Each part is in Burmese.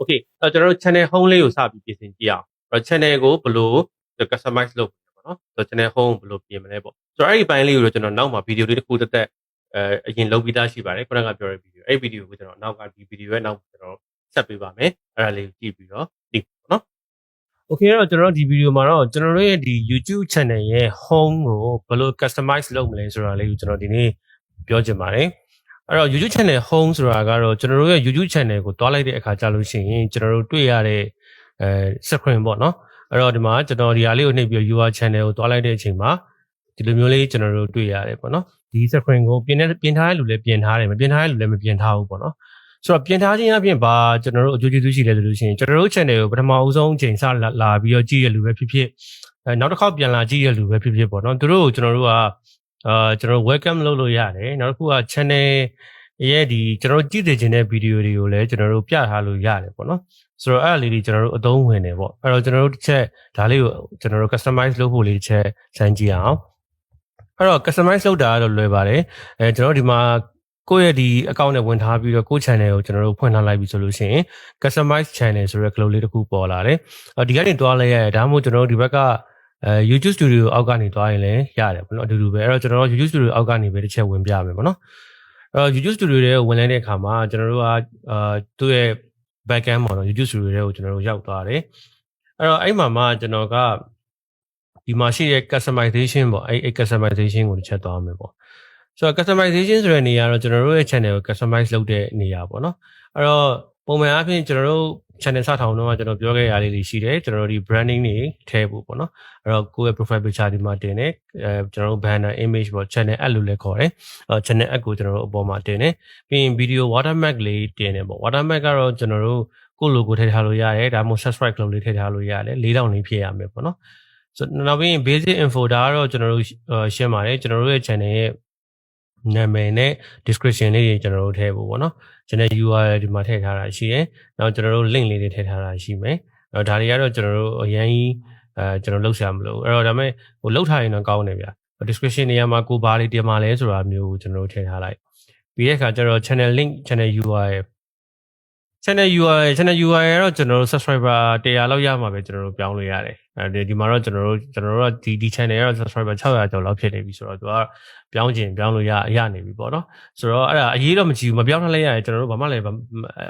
okay အဲ့တော့ကျွန်တော်တို့ channel home လေးကိုစပြီးပြင်ဆင်ကြည့်အောင်အဲ့တော့ channel ကိုဘယ်လို customize လုပ်မလဲပေါ့နော်ဆိုတော့ channel home ဘယ်လိုပြင်မလဲပေါ့ဆိုတော့အဲ့ဒီပိုင်းလေးကိုတော့ကျွန်တော်နောက်မှာ video လေးတစ်ခုတက်တက်အဲအရင်လုပ်ပြီးသားရှိပါတယ်ခုနကပြောတဲ့ video အဲ့ဒီ video ကိုကျွန်တော်နောက်ကဒီ video ရဲ့နောက်ကျွန်တော်ဆက်ပေးပါမယ်အဲ့ဒါလေးကိုကြည့်ပြီးတော့သိပါနော် Okay အဲ့တော့ကျွန်တော်တို့ဒီ video မှာတော့ကျွန်တော်တို့ရဲ့ဒီ YouTube channel ရဲ့ home ကိုဘယ်လို customize လုပ်မလဲဆိုတာလေးကိုကျွန်တော်ဒီနေ့ပြောချင်ပါတယ် အဲ့တော့ YouTube channel home ဆိုတာကတော့ကျွန်တော်တို့ရဲ့ YouTube channel ကိုတွားလိုက်တဲ့အခါကြာလို့ရှိရင်ကျွန်တော်တို့တွေ့ရတဲ့အဲ screen ပေါ့နော်အဲ့တော့ဒီမှာကျွန်တော်ဒီဟာလေးကိုနှိပ်ပြီး UR channel ကိုတွားလိုက်တဲ့အချိန်မှာဒီလိုမျိုးလေးကျွန်တော်တို့တွေ့ရတယ်ပေါ့နော်ဒီ screen ကိုပြင်နေပြင်ထားတဲ့လူလည်းပြင်ထားတယ်မပြင်ထားတဲ့လူလည်းမပြင်ထားဘူးပေါ့နော်ဆိုတော့ပြင်ထားခြင်းအပြင်ဘာကျွန်တော်တို့အကျိုးကျေးဇူးရှိလဲဆိုလို့ရှိရင်ကျွန်တော်တို့ channel ကိုပထမအဦးဆုံးချိန်စလာလာပြီးတော့ကြည့်ရလူပဲဖြစ်ဖြစ်အဲနောက်တစ်ခေါက်ပြန်လာကြည့်ရလူပဲဖြစ်ဖြစ်ပေါ့နော်သူတို့ကိုကျွန်တော်တို့က အာကျွန်တော်တို့ welcome လုပ်လို့ရတယ်နောက်တစ်ခုက channel ရဲ့ဒီကျွန်တော်တို့ကြည့်နေခြင်းတဲ့ဗီဒီယိုတွေကိုလည်းကျွန်တော်တို့ပြထားလို့ရတယ်ပေါ့နော်ဆိုတော့အဲ့ဒါလေးတွေကျွန်တော်တို့အသုံးဝင်တယ်ပေါ့အဲ့တော့ကျွန်တော်တို့တစ်ချက်ဒါလေးကိုကျွန်တော်တို့ customize လုပ်ဖို့လေးတစ်ချက်စမ်းကြည့်အောင်အဲ့တော့ customize လုပ်တာကတော့လွယ်ပါတယ်အဲကျွန်တော်တို့ဒီမှာကိုယ့်ရဲ့ဒီ account နဲ့ဝင်ထားပြီးတော့ကိုယ့် channel ကိုကျွန်တော်တို့ဖွင့်ထားလိုက်ပြီဆိုလို့ရှိရင် customize channel ဆိုတဲ့ glow လေးတစ်ခုပေါ်လာတယ်အော်ဒီကနေတွားလဲရတယ်ဒါမှမဟုတ်ကျွန်တော်တို့ဒီဘက်က အဲ YouTube Studio အောက်ကနေတွားရင်လည်းရတယ်ပေါ့နော်အတူတူပဲအဲ့တော့ကျွန်တော်တို့ YouTube Studio အောက်ကနေပဲတစ်ချက်ဝင်ပြမယ်ပေါ့နော်အဲ့တော့ YouTube Studio တွေဝင်လဲတဲ့အခါမှာကျွန်တော်တို့ကအာသူ့ရဲ့ backend ပေါ့နော် YouTube Studio တွေကိုကျွန်တော်တို့ရောက်သွားတယ်အဲ့တော့အဲ့မှာမှကျွန်တော်ကဒီမှာရှိတဲ့ customization ပေါ့အဲ့အဲ့ customization ကိုတစ်ချက်သွားမယ်ပေါ့ဆိုတော့ customization ဆိုတဲ့နေရာတော့ကျွန်တော်တို့ရဲ့ channel ကို customize လုပ်တဲ့နေရာပေါ့နော်အဲ့တော့ပုံမှန်အားဖြင့်ကျွန်တော်တို့ channel စထောင်တော့ကျွန်တော်ပြောခဲ့ရလေးတွေရှိတယ်ကျွန်တော်တို့ဒီ branding တွေထည့်ဖို့ပေါ့နော်အဲ့တော့ကိုယ့်ရဲ့ profile picture ဒီမှာတင်တယ်အဲကျွန်တော်တို့ banner image ပေါ့ channel ad လို့လည်းခေါ်တယ်အဲ channel ad ကိုကျွန်တော်တို့အပေါ်မှာတင်တယ်ပြီးရင် video watermark လေးတင်တယ်ပေါ့ watermark ကတော့ကျွန်တော်တို့ကိုယ့် logo ထည့်ထားလို့ရတယ်ဒါမှမဟုတ် subscribe လုပ်လေးထည့်ထားလို့ရတယ်၄000လေးဖြည့်ရမယ်ပေါ့နော်ဆိုနောက်ပြီးရင် basic info ဒါကတော့ကျွန်တော်တို့ရှင်းပါတယ်ကျွန်တော်တို့ရဲ့ channel ရဲ့ နာမည်နဲ့ description လေးတွေကျွန်တော်တို့ထည့်ဖို့ပေါ့နော်ကျွန်တော် URL ဒီမှာထည့်ထားတာရှိတယ်။နောက်ကျွန်တော်တို့ link လေးတွေထည့်ထားတာရှိမယ်။အဲ့တော့ဒါတွေကတော့ကျွန်တော်တို့အရင်ကြီးအဲကျွန်တော်လှုပ်ရှားမလို့အဲ့တော့ဒါပေမဲ့ဟိုလှုပ်ထားရင်တော့ကောင်းတယ်ဗျာ။ description နေရာမှာကိုဘာလေးတင်ပါလဲဆိုတာမျိုးကိုကျွန်တော်တို့ထည့်ထားလိုက်။ပြီးတဲ့အခါကျတော့ channel link channel URL channel URL channel URL ကတော့ကျွန်တော်တို့ subscriber 100လောက်ရမှာပဲကျွန်တော်တို့ပြောင်းလို့ရတယ်။အဲဒီဒီမှာတော့ကျွန်တော်တို့ကျွန်တော်တို့ကဒီဒီ channel ကတော့ subscriber 600ကျော်လောက်ဖြစ်နေပြီဆိုတော့သူကပြောင်းခြင်းပြောင်းလို့ရရနေပြီပေါ့နော်။ဆိုတော့အဲ့ဒါအရေးတော့မကြည့်ဘူးမပြောင်းထားလိုက်ရတယ်ကျွန်တော်တို့ဘာမှလည်း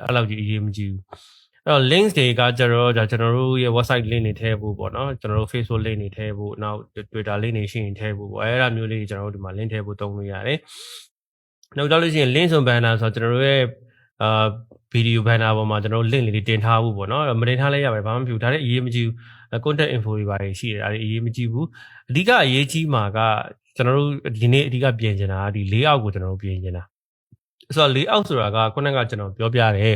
အဲ့လောက်ကြီးအရေးမကြည့်ဘူး။အဲ့တော့ links တွေကကျတော့ဒါကျွန်တော်တို့ရဲ့ website link တွေထည့်ဖို့ပေါ့နော်ကျွန်တော်တို့ Facebook link တွေထည့်ဖို့နောက် Twitter link တွေရှိရင်ထည့်ဖို့ပေါ့အဲ့ဒါမျိုးလေးကျွန်တော်တို့ဒီမှာ link ထည့်ဖို့တုံးလို့ရတယ်။နောက်ကြလို့ရှိရင် link ဆို banner ဆိုတော့ကျွန်တော်တို့ရဲ့ အာ video banner ပေါ်မှာကျွန်တော်တို့ link လေးတွေတင်ထားဖို့ပေါ့နော်မတင်ထားလဲရပါတယ်ဘာမှမဖြစ်ဘူးဒါလည်းအရေးမကြီးဘူး contact info တွေပါတယ်ရှိတယ်ဒါတွေအရေးမကြီးဘူးအဓိကအရေးကြီးမှာကကျွန်တော်တို့ဒီနေ့အဓိကပြင်ချင်တာဒီ layout ကိုကျွန်တော်တို့ပြင်ချင်တာဆိုတော့ layout ဆိုတာကခုနကကျွန်တော်ပြောပြတဲ့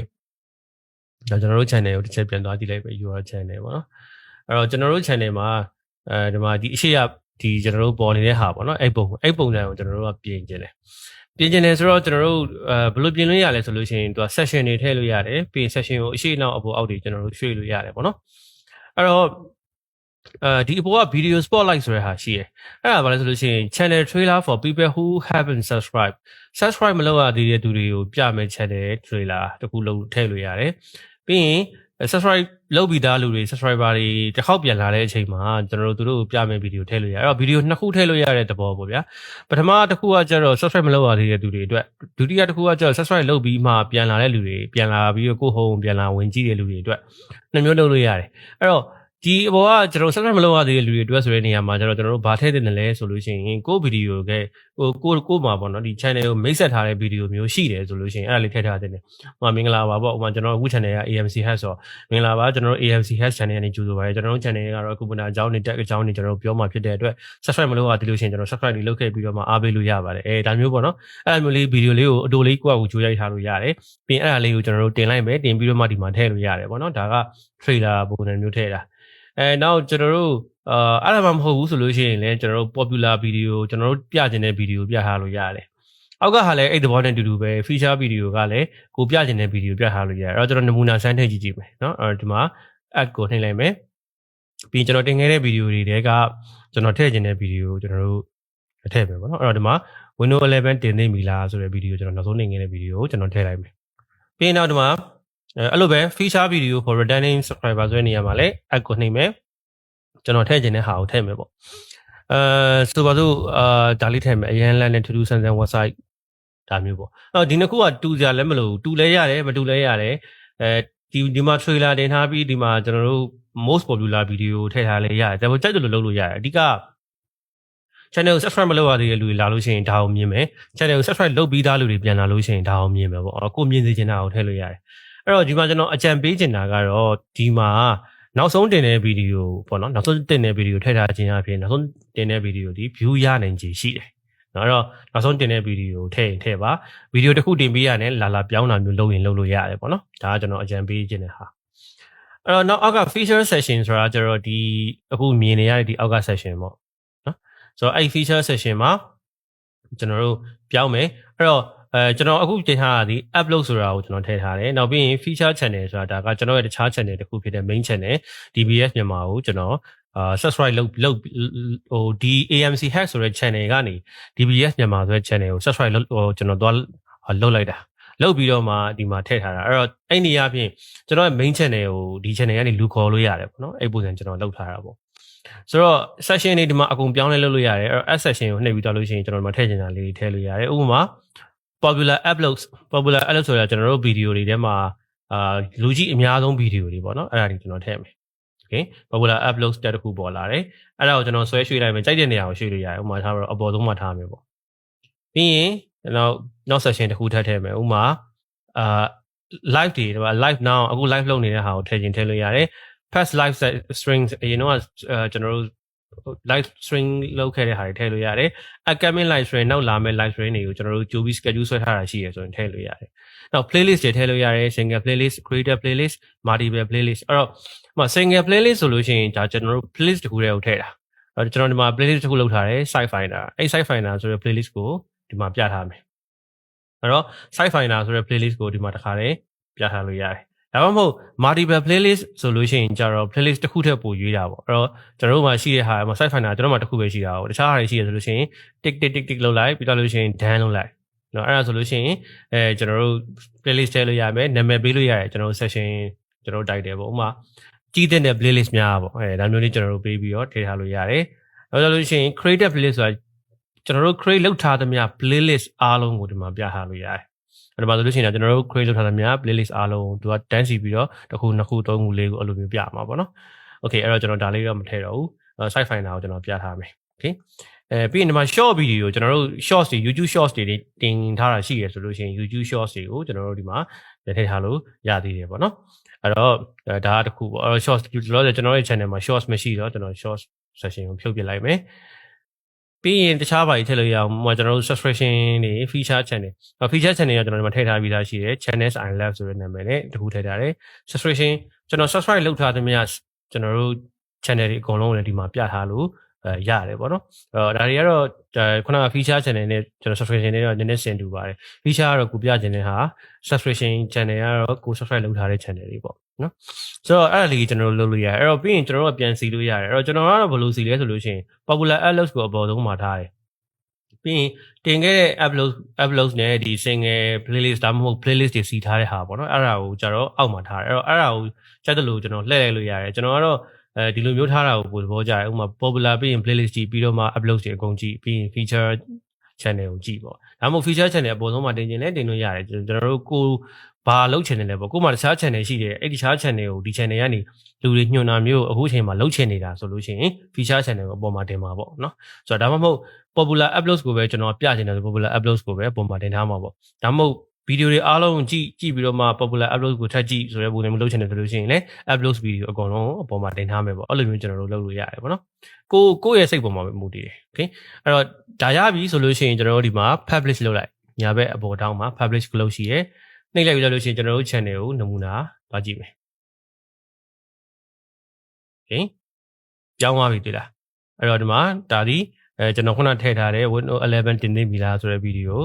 ဒါကျွန်တော်တို့ channel ကိုတစ်ချက်ပြန်သွားကြည့်လိုက်ပဲ URL channel ပေါ့နော်အဲ့တော့ကျွန်တော်တို့ channel မှာအဲဒီမှာဒီအရှိရဒီကျွန်တော်တို့ပေါ်နေတဲ့ဟာပေါ့နော်အဲ့ပုံအဲ့ပုံစံကိုကျွန်တော်တို့ကပြင်ချင်တယ် ပြင်ကျင်တယ်ဆိုတော့ကျွန်တော်တို့အဲဘယ်လိုပြင်လို့ရလဲဆိုလို့ရှိရင်သူက session တွေထည့်လို့ရတယ်ပြီးရင် session ကိုအရှိနောက်အပေါ်အောက်တွေကျွန်တော်တို့ရွှေ့လို့ရတယ်ပေါ့နော်အဲ့တော့အဲဒီအပေါ်က video spotlight ဆိုတဲ့ဟာရှိတယ်အဲ့ဒါဘာလဲဆိုလို့ရှိရင် channel trailer for people who haven't subscribed subscribe မလုပ်ရသေးတဲ့သူတွေကိုပြမယ် channel trailer တခုလုံးထည့်လို့ရတယ်ပြီးရင် subscribe လုပ်ပြီးသားလူတွေ subscriber တွေတစ်ခေါက်ပြန်လာတဲ့အချိန်မှာကျွန်တော်တို့သူတို့ပြမယ့်ဗီဒီယိုထည့်လို့ရအဲ့တော့ဗီဒီယိုနှစ်ခုထည့်လို့ရတဲ့သဘောပေါ့ဗျာပထမတစ်ခုကကျတော့ subscribe မလုပ်ရသေးတဲ့သူတွေအတွက်ဒုတိယတစ်ခုကကျတော့ subscribe လုပ်ပြီးမှပြန်လာတဲ့လူတွေပြန်လာပြီးတော့ကိုယ့်ဟိုပြန်လာဝင်ကြည့်တဲ့လူတွေအတွက်နှစ်မျိုးလုပ်လို့ရတယ်အဲ့တော့ ဒီအပေါ်ကကျွန်တော် subscribe မလုပ်ရသေးတဲ့လူတွေအတွက်ဆိုတဲ့နေရာမှာကျတော့ကျွန်တော်တို့ဘာထည့်တင်တယ်လဲဆိုလို့ရှိရင်ကိုဗီဒီယိုကဟိုကိုကိုမှာပေါ့နော်ဒီ channel ကိုမိတ်ဆက်ထားတဲ့ဗီဒီယိုမျိုးရှိတယ်ဆိုလို့ရှိရင်အဲ့ဒါလေးထည့်ထားတင်တယ်။ဟိုမင်္ဂလာပါပေါ့ဟိုမှာကျွန်တော်အခု channel က AMC Hash ဆိုမင်္ဂလာပါကျွန်တော်တို့ AMC Hash channel ကနေကြိုဆိုပါရစေကျွန်တော်တို့ channel ကတော့အခုပနာအကြောင်းတွေတက်အကြောင်းတွေကျွန်တော်တို့ပြောမှာဖြစ်တဲ့အတွက် subscribe မလုပ်ရသေးလို့ရှိရင်ကျွန်တော် subscribe လေးလုပ်ခဲ့ပြီးတော့မှအားပေးလို့ရပါတယ်။အဲဒါမျိုးပေါ့နော်။အဲ့ဒါမျိုးလေးဗီဒီယိုလေးကိုအတူလေးကိုယ့်အကူကြိုးရိုက်ထားလို့ရတယ်။ပြီးရင်အဲ့ဒါလေးကိုကျွန်တော်တို့တင်လိုက်မယ်တင်ပြီးတော့မှဒီမှာထည့်လို့ရတယ်ပေါ့နော်။ဒါက trailer ပုံစံမျိုးထည့်တာ။ အဲနောက်ကျွန်တော်တို့အာအဲ့ဒါမှမဟုတ်ဘူးဆိုလို့ရှိရင်လည်းကျွန်တော်တို့ popular video ကျွန်တော်တို့ပြကျင်တဲ့ video ပြထားလို့ရတယ်အောက်ကဟာလည်းအဲ့ဒီဘောနဲ့တူတူပဲ feature video ကလည်းကိုပြကျင်တဲ့ video ပြထားလို့ရတယ်အဲ့တော့ကျွန်တော်နမူနာစမ်းထည့်ကြည့်ကြည့်မယ်เนาะအဲ့ဒီမှာ add ကိုနှိပ်လိုက်မယ်ပြီးကျွန်တော်တင်ခဲ့တဲ့ video တွေတဲကကျွန်တော်ထည့်ကျင်တဲ့ video ကိုကျွန်တော်တို့ထည့်မယ်ပေါ့နော်အဲ့တော့ဒီမှာ Windows 11တင်နေပြီလားဆိုတဲ့ video ကျွန်တော်နောက်ဆုံးနေခဲ့တဲ့ video ကိုကျွန်တော်ထည့်လိုက်မယ်ပြီးရင်နောက်ဒီမှာ အဲအဲ့လိုပဲ feature video for returning subscriber ဆိုတဲ့နေရာမှာလည်း add ကိုနှိပ်မယ်ကျွန်တော်ထည့်ခြင်းတဲ့ဟာကိုထည့်မယ်ပေါ့အဲဆိုပါစို့အာဒါလေးထည့်မယ်အရန်လန်နဲ့ထူးထူးဆန်းဆန်း website ဒါမျိုးပေါ့အော်ဒီနှစ်ခုကတူကြလည်းမလို့တူလဲရတယ်မတူလဲရတယ်အဲဒီဒီမှာ trailer တင်ထားပြီးဒီမှာကျွန်တော်တို့ most popular video ထည့်ထားလဲရတယ်ဒါပေမဲ့ကြိုက်တယ်လို့လုပ်လို့ရတယ်အဓိက channel ကို subscribe မလုပ်ရသေးတဲ့လူတွေလာလို့ရှိရင်ဒါအောင်မြင်မယ် channel ကို subscribe လုပ်ပြီးသားလူတွေပြန်လာလို့ရှိရင်ဒါအောင်မြင်မယ်ပေါ့အော်ကိုမြင်စေချင်တာကိုထည့်လို့ရတယ် အဲ့တော့ဒီမှာကျွန်တော်အကြံပေးချင်တာကတော့ဒီမှာနောက်ဆုံးတင်တဲ့ဗီဒီယိုပေါ့နော်နောက်ဆုံးတင်တဲ့ဗီဒီယိုထည့်ထားခြင်းအပြင်နောက်ဆုံးတင်တဲ့ဗီဒီယိုဒီ view ရနိုင်ခြေရှိတယ်နော်အဲ့တော့နောက်ဆုံးတင်တဲ့ဗီဒီယိုထည့်ရင်ထည့်ပါဗီဒီယိုတစ်ခုတင်ပေးရတယ်လာလာပြောင်းတာမျိုးလုပ်ရင်လုပ်လို့ရတယ်ပေါ့နော်ဒါကကျွန်တော်အကြံပေးခြင်းတဲ့ဟာအဲ့တော့နောက်အောက်က feature session ဆိုတာကျတော့ဒီအခုမြင်နေရတဲ့ဒီအောက်က session ပေါ့နော်ဆိုတော့အဲ့ feature session မှာကျွန်တော်တို့ပြောင်းမယ်အဲ့တော့ အဲကျွန်တော်အခုတင်ထားတာဒီ upload ဆိုတာကိုကျွန်တော်ထည့်ထားတယ်နောက်ပြီးရင် feature channel ဆိုတာဒါကကျွန်တော်ရဲ့တခြား channel တစ်ခုဖြစ်တဲ့ main channel DBS မြန်မာကိုကျွန်တော်အာ subscribe လုပ်လုပ်ဟိုဒီ AMC hack ဆိုတဲ့ channel ကနေ DBS မြန်မာဆိုတဲ့ channel ကို subscribe လုပ်ဟိုကျွန်တော်သွားလုပ်လိုက်တာလုပ်ပြီးတော့မှဒီမှာထည့်ထားတာအဲ့တော့အဲ့နေရာဖြင့်ကျွန်တော်ရဲ့ main channel ကိုဒီ channel ကနေလူခေါ်လို့ရတယ်ပေါ့နော်အဲ့ပုံစံကျွန်တော်လုပ်ထားတာပေါ့ဆိုတော့ session တွေဒီမှာအကုန်ပြောင်းလဲလုပ်လို့ရတယ်အဲ့တော့ add session ကိုနှိပ်ပြီးတော့လို့ရှိရင်ကျွန်တော်ဒီမှာထည့်ချင်တာလေးတွေထည့်လို့ရတယ်ဥပမာ popular uploads popular upload ဆိုတာကျွန်တော်တို့ဗီဒီယိုတွေထဲမှာအာလူကြီးအများဆုံးဗီဒီယိုတွေပေါ့နော်အဲ့ဒါတွေကျွန်တော်ထည့်မယ် okay popular upload တက်တစ်ခုပေါ်လာတယ်အဲ့ဒါကိုကျွန်တော်ဆွဲရွှေ့လိုက်မယ်ကြိုက်တဲ့နေရာကိုရွှေ့လို့ရတယ်ဥပမာထားတော့အပေါ်ဆုံးမှာထားမယ်ပေါ့ပြီးရင်နောက်နောက် session တစ်ခုထပ်ထည့်မယ်ဥပမာအာ live တွေတော့ live now အခု live လုပ်နေတဲ့ဟာကိုထည့်ခြင်းထည့်လို့ရတယ် past live strings အရင်တော့ကျွန်တော်တို့ live string လောက်ခဲ့တဲ့ဟာတွေထည့်လို့ရတယ် upcoming live string နောက်လာမယ့် live string တွေကိုကျွန်တော်တို့ကြိုပြီး schedule ဆွဲထားတာရှိရဆိုရင်ထည့်လို့ရတယ်နောက် playlist တွေထည့်လို့ရတယ် single playlist creator playlist multiple playlist အဲ့တော့မ single playlist ဆိုလို့ရှိရင်ဒါကျွန်တော်တို့ playlist တစ်ခုတည်းကိုထည့်တာအဲ့တော့ကျွန်တော်ဒီမှာ playlist တစ်ခုလောက်ထားတယ် site finder အဲ့ site finder ဆိုတဲ့ playlist ကိုဒီမှာပြထားမယ်အဲ့တော့ site finder ဆိုတဲ့ playlist ကိုဒီမှာတစ်ခါတည်းပြထားလို့ရတယ် ဒါမှမဟုတ် multiple playlist ဆိုလို့ရှိရင်ကြတော့ playlist တစ်ခုထက်ပိုရွေးတာပေါ့အဲ့တော့ကျွန်တော်တို့မှာရှိတဲ့ဟာမှာ site finder ကျွန်တော်မှာတစ်ခုပဲရှိတာပေါ့တခြားဟာတွေရှိရဆိုလို့ရှိရင် tick tick tick tick လုပ်လိုက်ပြီးတော့လို့ရှိရင် done လုပ်လိုက်နော်အဲ့ဒါဆိုလို့ရှိရင်အဲကျွန်တော်တို့ playlist ထည့်လို့ရမယ်နာမည်ပေးလို့ရတယ်ကျွန်တော်တို့ session ကျွန်တော်တို့တိုက်တယ်ပေါ့ဥပမာကြီးတဲ့ playlist များပေါ့အဲဒါမျိုးလေးကျွန်တော်တို့ပေးပြီးတော့ထည့်ထားလို့ရတယ်နောက်ဆိုလို့ရှိရင် creative playlist ဆိုတာကျွန်တော်တို့ create လုပ်ထားသမျှ playlist အားလုံးကိုဒီမှာပြထားလို့ရတယ် အဲ့ဒါပါဆိုလို့ရှိရင်ကျွန်တော်တို့ create လုပ်ထားသမျှ playlist အားလုံးသူကတန်းစီပြီးတော့တစ်ခုနှစ်ခုသုံးခုလေးခုအဲ့လိုမျိုးပြမှာပေါ့နော် okay အဲ့တော့ကျွန်တော်ဒါလေးတော့မထည့်တော့ဘူး site finder ကိုကျွန်တော်ပြထားမယ် okay အဲပြီးရင်ဒီမှာ short video ကျွန်တော်တို့ shorts တွေ YouTube shorts တွေတင်ထားတာရှိရဆိုလို့ရှိရင် YouTube shorts တွေကိုကျွန်တော်တို့ဒီမှာထည့်ထားလို့ရသေးတယ်ပေါ့နော်အဲ့တော့ဒါကတစ်ခုပေါ့အဲ့တော့ shorts လောလောဆယ်ကျွန်တော်ရဲ့ channel မှာ shorts မရှိတော့ကျွန်တော် shorts session ကိုဖြုတ်ပြလိုက်မယ် ပြီးရင်တခြားဘာကြီးထည့်လို့ရအောင်ဟိုကျွန်တော်တို့ subscription တွေ feature channel feature channel ကကျွန်တော်ဒီမှာထည့်ထားပြီးသားရှိတယ် channels i love ဆိုတဲ့နာမည်နဲ့တခုထည့်ထားတယ် subscription ကျွန်တော် subscribe လုပ်ထားသမျှကျွန်တော်တို့ channel တွေအကုန်လုံးလည်းဒီမှာပြထားလို့အဲရတယ်ပေါ့နော်အဲဒါတွေကတော့ခုနက feature channel နဲ့ကျွန်တော် subscription တွေတော့နည်းနည်းဆင်တူပါတယ် feature ကတော့ကိုပြချင်တဲ့ဟာ subscription channel ကတော့ကို subscribe လုပ်ထားတဲ့ channel တွေပေါ့ နော်ဆိုတော့အဲ့ဒါလေးကျွန်တော်တို့လုပ်လို့ရတယ်အဲ့တော့ပြီးရင်ကျွန်တော်တို့ပြန်စီလို့ရတယ်အဲ့တော့ကျွန်တော်ကတော့ဘယ်လိုစီလဲဆိုလို့ရှိရင် popular alerts ကိုအပေါ်ဆုံးမှာထားတယ်ပြီးရင်တင်ခဲ့တဲ့ upload upload နဲ့ဒီ single playlist ဒါမှမဟုတ် playlist တွေစီထားတဲ့ဟာပေါ့နော်အဲ့ဒါကိုကျတော့အောက်မှာထားတယ်အဲ့တော့အဲ့ဒါကိုကြိုက်တယ်လို့ကျွန်တော်လှည့်လိုက်လို့ရတယ်ကျွန်တော်ကတော့အဲဒီလိုမျိုးထားတာကိုပိုသဘောကျတယ်ဥပမာ popular ပြီးရင် playlist ကြည့်ပြီးတော့မှ upload တွေအကုန်ကြည့်ပြီးရင် feature channel ကိုကြည့်ပေါ့ဒါမှမဟုတ် feature channel အပေါ်ဆုံးမှာတင်ကျင်လဲတင်လို့ရတယ်ကျွန်တော်တို့ကို ဘာလုပ်ချင်တယ်လဲပေါ့ကိုမှတခြား channel ရှိတယ်အဲ့ဒီတခြား channel ကိုဒီ channel ကနေလူတွေညွှန်တာမျိုးအခုအချိန်မှာလုပ်ချင်နေတာဆိုလို့ရှိရင် feature channel ကိုအပေါ်မှာတင်မှာပေါ့နော်ဆိုတော့ဒါမှမဟုတ် popular uploads ကိုပဲကျွန်တော်ပြချင်တယ်ဆို popular uploads ကိုပဲအပေါ်မှာတင်ထားမှာပေါ့ဒါမှမဟုတ်ဗီဒီယိုတွေအားလုံးကြည့်ကြည့်ပြီးတော့မှ popular upload ကိုထပ်ကြည့်ဆိုတဲ့ပုံစံမျိုးလုပ်ချင်တယ်ဆိုလို့ရှိရင်လည်း upload ဗီဒီယိုအကုန်လုံးအပေါ်မှာတင်ထားမယ်ပေါ့အဲ့လိုမျိုးကျွန်တော်တို့လုပ်လို့ရတယ်ပေါ့နော်ကိုကိုယ့်ရဲ့စိတ်ပေါ်မှာပဲမူတည်တယ် okay အဲ့တော့ဒါရပြီဆိုလို့ရှိရင်ကျွန်တော်တို့ဒီမှာ publish လုပ်လိုက်ညာဘက်အပေါ်တောင်းမှာ publish လုပ်ရှိရဲ နှိပ်လိုက်ပြီးတော့လို့ရှိရင်ကျွန်တော်တို့ channel ကိုနမူနာသွားကြည့်မယ်။ Okay ကြောင်းသွားပြီတွေ့လား။အဲ့တော့ဒီမှာဒါဒီအဲကျွန်တော်ခုနထည့်ထားတဲ့ Windows 11တင်နေပြီလားဆိုတဲ့ဗီဒီယို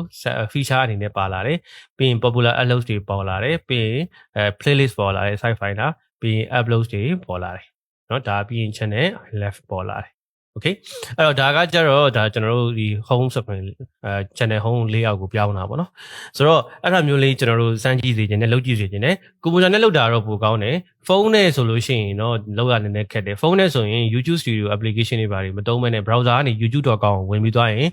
feature အနေနဲ့ပါလာတယ်။ပြီးရင် popular uploads တွေပေါ်လာတယ်။ပြီးရင်အဲ playlist ပေါ်လာတယ် site finder ပြီးရင် uploads တွေပေါ်လာတယ်။နော်ဒါပြီးရင် channel left ပေါ်လာတယ် okay အဲ့တော့ဒါကကြတော့ဒါကျွန်တော်တို့ဒီ home screen အဲ channel home layout ကိုပြောင်းတာပေါ့နော်ဆိုတော့အဲ့ဒါမျိုးလေးကျွန်တော်တို့စမ်းကြည့်စေခြင်းနဲ့လုပ်ကြည့်စေခြင်းနဲ့ကွန်ပျူတာနဲ့လုပ်တာတော့ပိုကောင်းတယ်ဖုန်းနဲ့ဆိုလို့ရှိရင်တော့လောက်ရနည်းနည်းခက်တယ်ဖုန်းနဲ့ဆိုရင် YouTube Studio application တွေပါတယ်မတုံးမဲနဲ့ browser ကနေ youtube.com ကိုဝင်ပြီးသွားရင်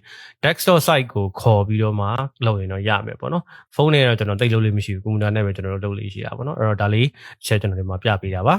desktop site ကိုခေါ်ပြီးတော့မှလုပ်ရင်တော့ရမယ်ပေါ့နော်ဖုန်းနဲ့တော့ကျွန်တော်တိတ်လို့လေးမရှိဘူးကွန်ပျူတာနဲ့ပဲကျွန်တော်တို့လုပ်လို့ရှိတာပေါ့နော်အဲ့တော့ဒါလေး share ကျွန်တော်ဒီမှာပြပေးတာပါ